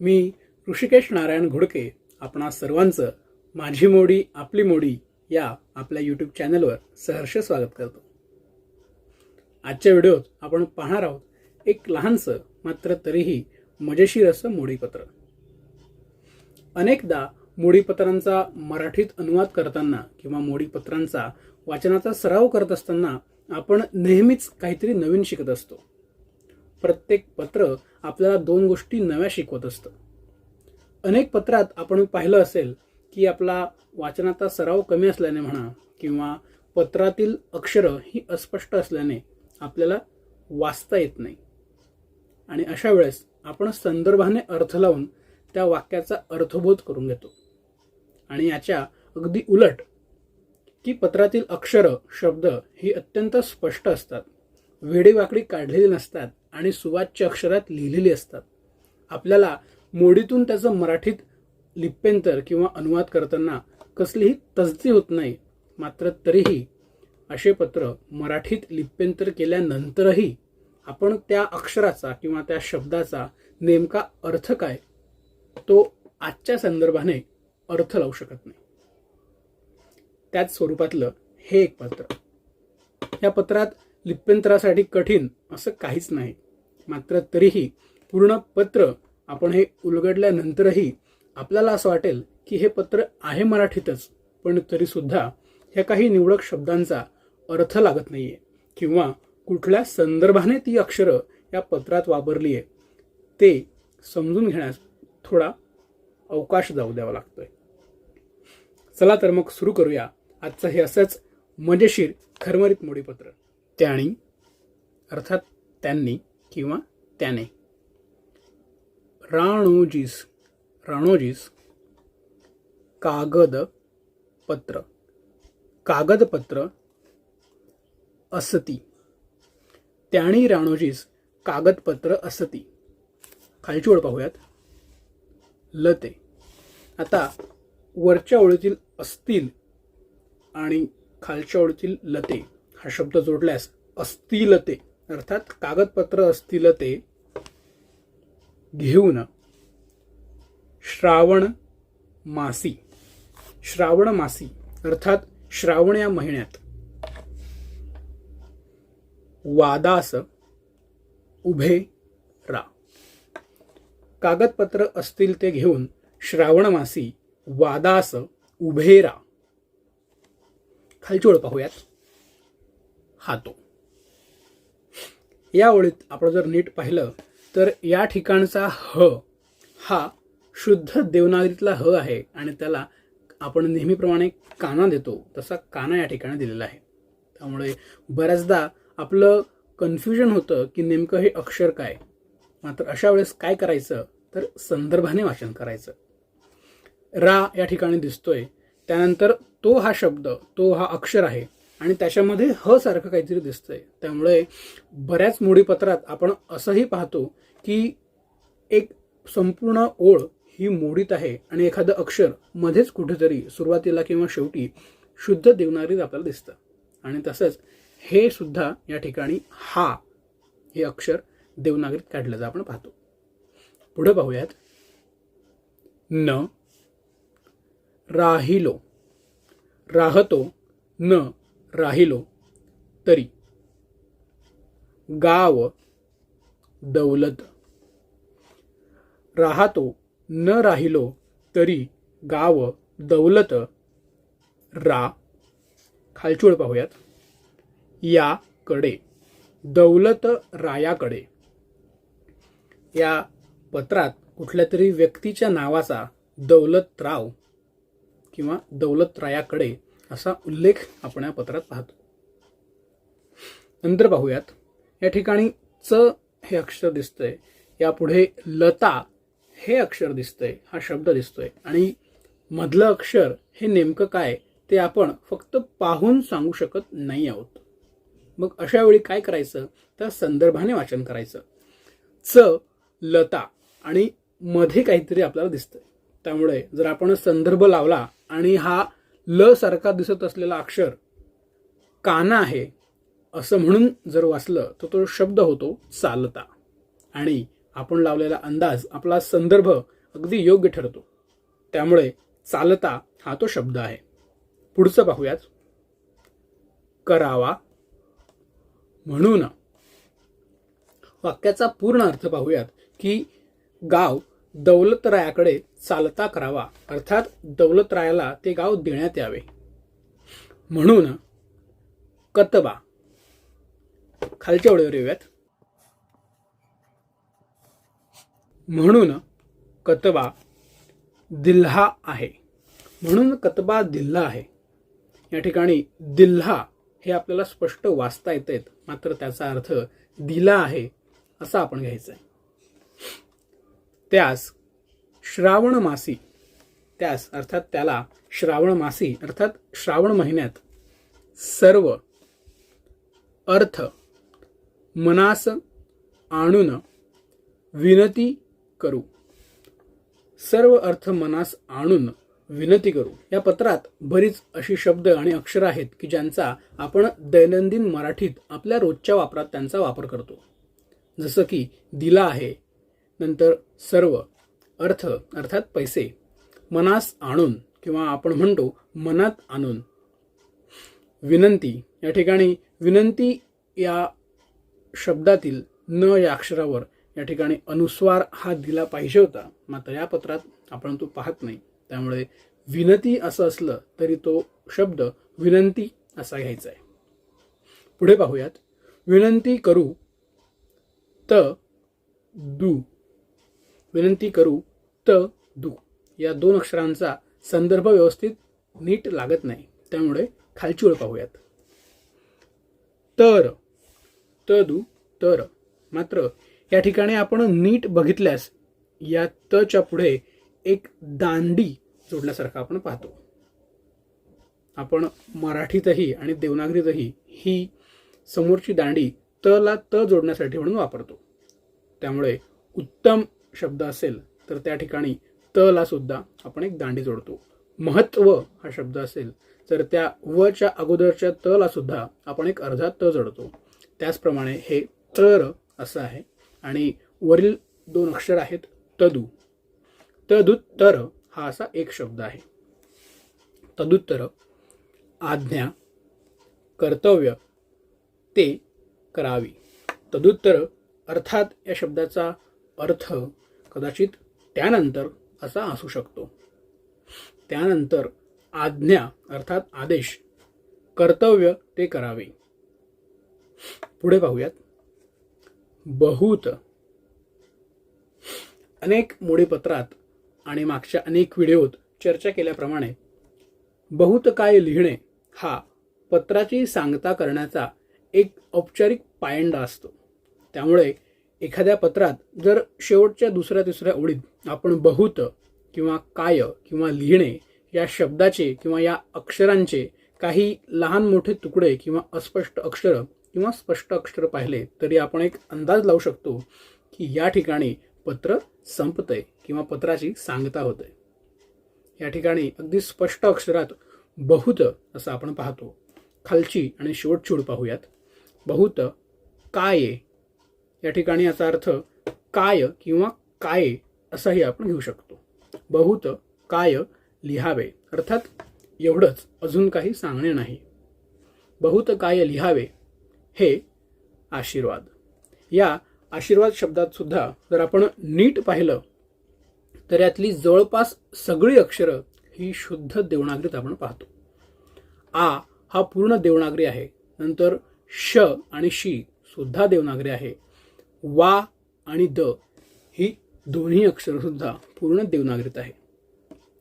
मी ऋषिकेश नारायण घोडके आपणा सर्वांचं माझी मोडी आपली मोडी या आपल्या यूट्यूब चॅनलवर सहर्ष स्वागत करतो. आजच्या व्हिडिओत आपण पाहणार आहोत एक लहानसं मात्र तरीही मजेशीर असं मोडीपत्र. अनेकदा मोडीपत्रांचा मराठीत अनुवाद करताना किंवा मोडीपत्रांचा वाचनाचा सराव करत असताना आपण नेहमीच काहीतरी नवीन शिकत असतो. प्रत्येक पत्र आपल्याला दोन गोष्टी नव्या शिकवत असतं. अनेक पत्रात आपण पाहिलं असेल की आपला वाचनाचा सराव कमी असल्याने म्हणा किंवा पत्रातील अक्षरं ही अस्पष्ट असल्याने आपल्याला वाचता येत नाही. आणि अशा वेळेस आपण संदर्भाने अर्थ लावून त्या वाक्याचा अर्थबोध करून घेतो. आणि याच्या अगदी उलट की पत्रातील अक्षरं शब्द ही अत्यंत स्पष्ट असतात. वेडीवाकडी काढलेली नसतात. आणि सुवाच्य अक्षरात लिहिलेली असतात. आपल्याला मोडीतून त्याचं मराठीत लिप्यंतर किंवा अनुवाद करताना कसलीही तसदी होत नाही मात्र तरीही असे पत्र मराठीत लिप्यंतर केल्यानंतरही आपण त्या अक्षराचा किंवा त्या शब्दाचा नेमका अर्थ काय तो आजच्या संदर्भाने अर्थ लावू शकत नाही. त्याच स्वरूपातलं हे एक पत्र. या पत्रात लिप्यंतरासाठी कठीण असं काहीच नाही. मात्र तरीही पूर्ण पत्र आपण हे उलगडल्यानंतरही आपल्याला असं वाटेल की हे पत्र आहे मराठीतच पण तरीसुद्धा ह्या काही निवडक शब्दांचा अर्थ लागत नाहीये किंवा कुठल्या संदर्भाने ती अक्षरं या पत्रात वापरली आहे ते समजून घेण्यास थोडा अवकाश जाऊ द्यावा लागतोय. चला तर मग सुरू करूया आजचं हे असंच मजेशीर खरमरीत मोडीपत्र त्याणी अर्थात त्यांनी किंवा त्याने. राणोजीस राणोजीस कागदपत्र. कागदपत्र असती. त्याणी राणोजीस कागदपत्र असती. खालची ओळ पाहूयात. लते. आता वरच्या ओळीतील असतील आणि खालच्या ओळीतील लते हा शब्द जोडल्यास असतील ते अर्थात कागदपत्र असतील ते घेऊन श्रावण मासी. श्रावण मासी अर्थात श्रावण या महिन्यात वादास उभे रा कागदपत्र असतील ते घेऊन श्रावण मासी वादास उभेरा खालची ओळ पाहूयात. हातो. या ओळीत आपण जर नीट पाहिलं तर या ठिकाणचा ह हा शुद्ध देवनागरीतला ह आहे आणि त्याला आपण नेहमीप्रमाणे काना देतो. तसा काना या ठिकाणी दिलेला आहे. त्यामुळे बऱ्याचदा आपलं कन्फ्युजन होतं की नेमकं हे अक्षर काय. मात्र अशा वेळेस काय करायचं तर संदर्भाने वाचन करायचं. रा या ठिकाणी दिसतोय. त्यानंतर तो हा शब्द तो हा अक्षर आहे. आणि त्याच्यामध्ये ह सारखं काहीतरी दिसतंय. त्यामुळे बऱ्याच मोडीपत्रात आपण असंही पाहतो की एक संपूर्ण ओळ ही मोडीत आहे आणि एखादं अक्षर मध्येच कुठेतरी सुरुवातीला किंवा शेवटी शुद्ध देवनागरीत आपल्याला दिसतं. आणि तसंच हे सुद्धा या ठिकाणी हा हे अक्षर देवनागरीत काढल्याचं आपण पाहतो. पुढं पाहूयात. न राहिलो. राहतो. न राहिलो तरी. गाव दौलत. राहतो न राहिलो तरी गाव दौलत. रा. खालचूळ पाहूयात. याकडे. दौलत रायाकडे. या पत्रात कुठल्या तरी व्यक्तीच्या नावाचा दौलतराव किंवा दौलतरायाकडे असा उल्लेख आपण या पत्रात पाहतो. नंतर पाहूयात. या ठिकाणी च हे अक्षर दिसतंय. यापुढे लता हे अक्षर दिसतंय. हा शब्द दिसतोय. आणि मधलं अक्षर हे नेमकं काय ते आपण फक्त पाहून सांगू शकत नाही आहोत. मग अशा वेळी काय करायचं? तर संदर्भाने वाचन करायचं. च लता आणि मध्ये काहीतरी आपल्याला दिसतंय. त्यामुळे जर आपण संदर्भ लावला आणि हा ल सारखा दिसत असलेला अक्षर काना आहे असं म्हणून जर वाचलं तर तो शब्द होतो चालता. आणि आपण लावलेला अंदाज आपला संदर्भ अगदी योग्य ठरतो. त्यामुळे चालता हा तो शब्द आहे. पुढचं पाहूयात. करावा म्हणून. वाक्याचा पूर्ण अर्थ पाहूयात की गाव दौलतरायाकडे चालता करावा. अर्थात दौलतरायाला ते गाव देण्यात यावे. म्हणून कतबा. खालच्या ओळीवर येऊयात. म्हणून कतबा दिल्हा आहे. म्हणून कतबा दिल्हा आहे. या ठिकाणी दिल्हा हे आपल्याला स्पष्ट वाचता येत आहेत. मात्र त्याचा अर्थ दिला आहे असं आपण घ्यायचं आहे त्यास श्रावण मासी त्यास अर्थात त्याला श्रावण मासी अर्थात श्रावण महिन्यात सर्व अर्थ मनास आणून विनती करू. सर्व अर्थ मनास आणून विनंती करू. या पत्रात बरीच अशी शब्द आणि अक्षरं आहेत की ज्यांचा आपण दैनंदिन मराठीत आपल्या रोजच्या वापरात त्यांचा वापर करतो. जसं की दिला आहे नंतर सर्व अर्थ अर्थात पैसे मनास आणून किंवा आपण म्हणतो मनात आणून. विनंती या ठिकाणी विनंती या शब्दातील न या अक्षरावर या ठिकाणी अनुस्वार हा दिला पाहिजे होता. मात्र या पत्रात आपण तो पाहत नाही. त्यामुळे विनती असं असलं तरी तो शब्द विनंती असा घ्यायचा आहे. पुढे पाहूयात. विनंती करू त दू विनंती करू त दू. या दोन अक्षरांचा संदर्भ व्यवस्थित नीट लागत नाही. त्यामुळे खालची ओळ पाहूयात. तर तदू तर. मात्र या ठिकाणी आपण नीट बघितल्यास या तच्या पुढे एक दांडी जोडल्यासारखं आपण पाहतो. आपण मराठीतही आणि देवनागरीतही ही समोरची दांडी तला त जोडण्यासाठी म्हणून वापरतो. त्यामुळे उत्तम शब्द असेल तर त्या ठिकाणी तला सुद्धा आपण एक दांडी जोडतो. महत्त्व हा शब्द असेल तर त्या वच्या अगोदरच्या तला सुद्धा आपण एक अर्धा त जोडतो. त्याचप्रमाणे हे तर असं आहे आणि वरील दोन अक्षर आहेत तदु. तदुत्तर हा असा एक शब्द आहे. तदुत्तर आज्ञा कर्तव्य ते करावी. तदुत्तर अर्थात या शब्दाचा अर्थ कदाचित त्यानंतर असा असू शकतो. त्यानंतर आज्ञा अर्थात आदेश कर्तव्य ते करावे. पुढे पाहूयात. बहुत. अनेक मोडीपत्रात आणि मागच्या अनेक व्हिडिओत चर्चा केल्याप्रमाणे बहुत काय लिहिणे हा पत्राची सांगता करण्याचा एक औपचारिक पायंडा असतो. त्यामुळे एखाद्या पत्रात जर शेवटच्या दुसऱ्या तिसऱ्या ओळीत आपण बहुत किंवा काय किंवा लिहिणे या शब्दाचे किंवा या अक्षरांचे काही लहान मोठे तुकडे किंवा अस्पष्ट अक्षर किंवा स्पष्ट अक्षर पाहिले तरी आपण एक अंदाज लावू शकतो की या ठिकाणी पत्र संपतंय किंवा पत्राची सांगता होते या ठिकाणी अगदी स्पष्ट अक्षरात बहुत असं आपण पाहतो. खालची आणि शेवटचूड पाहूयात. बहुत काय या ठिकाणी याचा अर्थ काय किंवा काय असाही आपण घेऊ शकतो. बहुत काय लिहावे. अर्थात एवढंच अजून काही सांगणे नाही. बहुत काय लिहावे हे आशीर्वाद. या आशीर्वाद शब्दात सुद्धा जर आपण नीट पाहिलं तर यातली जवळपास सगळी अक्षरं ही शुद्ध देवनागरीत आपण पाहतो. आ हा पूर्ण देवनागरी आहे. नंतर श आणि शी सुद्धा देवनागरी आहे. वा आणि द ही दोन्ही अक्षरंसुद्धा पूर्ण देवनागरीत आहे.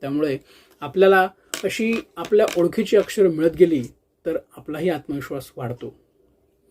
त्यामुळे आपल्याला अशी आपल्या ओळखीची अक्षरं मिळत गेली तर आपलाही आत्मविश्वास वाढतो.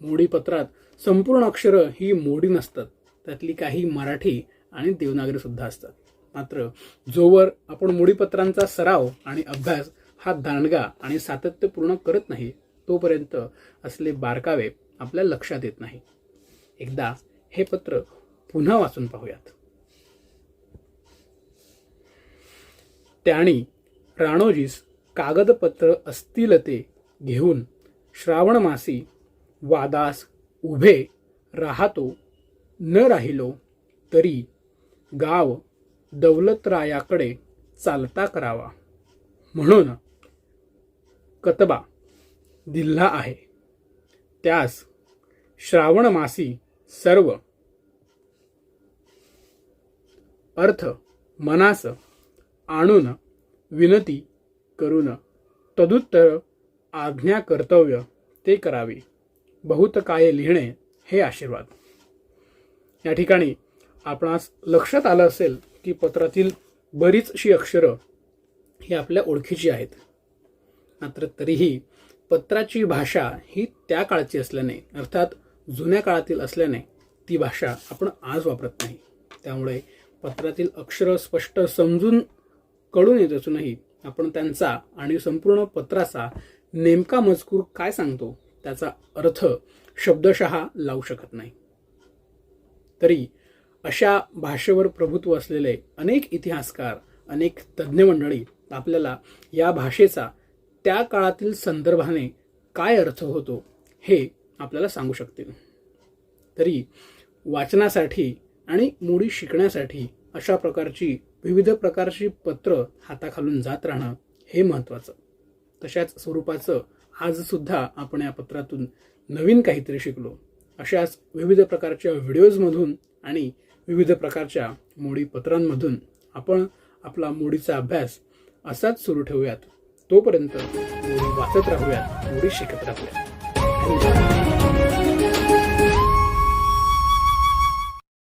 मोडी पत्रात संपूर्ण अक्षरं ही मोडी नसतात. त्यातली काही मराठी आणि देवनागरीसुद्धा असतात. मात्र जोवर आपण मोडीपत्रांचा सराव आणि अभ्यास हा दांडगा आणि सातत्यपूर्ण करत नाही तोपर्यंत असले बारकावे आपल्या लक्षात येत नाही. एकदा हे पत्र पुन्हा वाचून पाहूयात. त्याणी राणोजीस कागदपत्र असतील ते घेऊन श्रावण मासी वादास उभे राहतो न राहिलो तरी गाव दौलतरायाकडे चालता करावा. म्हणून कतबा दिल्ला आहे. त्यास श्रावण मासी सर्व. अर्थ मनास आणून विनती करून तदुत्तर आज्ञा कर्तव्य ते करावे. बहुत काय लिहिणे हे आशीर्वाद. या ठिकाणी आपणास लक्षात आलं असेल की पत्रातील बरीचशी अक्षरं ही आपल्या ओळखीची आहेत. मात्र तरीही पत्राची भाषा ही त्या काळची असल्याने अर्थात जुन्या काळातील असल्याने ती भाषा आपण आज वापरत नाही. त्यामुळे पत्रातील अक्षरं स्पष्ट समजून कळून येत असूनही आपण त्यांचा आणि संपूर्ण पत्राचा नेमका मजकूर काय सांगतो त्याचा अर्थ शब्दशः लावू शकत नाही. तरी अशा भाषेवर प्रभुत्व असलेले अनेक इतिहासकार अनेक तज्ज्ञ मंडळी आपल्याला या भाषेचा त्या काळातील संदर्भाने काय अर्थ होतो हे आपल्याला सांगू शकतील. तरी वाचनासाठी आणि मोडी शिकण्यासाठी अशा प्रकारची विविध प्रकारची पत्र हाताखालून जात राहणं हे महत्त्वाचं. तशाच स्वरूपाचं आज सुद्धा आपण या पत्रातून नवीन काहीतरी शिकलो. अशाच विविध प्रकारच्या व्हिडिओजमधून आणि विविध प्रकारच्या मोडी पत्रांमधून आपण आपला मोडीचा अभ्यास असाच सुरू ठेवूयात. तोपर्यंत मोडी वाचत राहूयात मोडी शिकत राहूयात. धन्यवाद.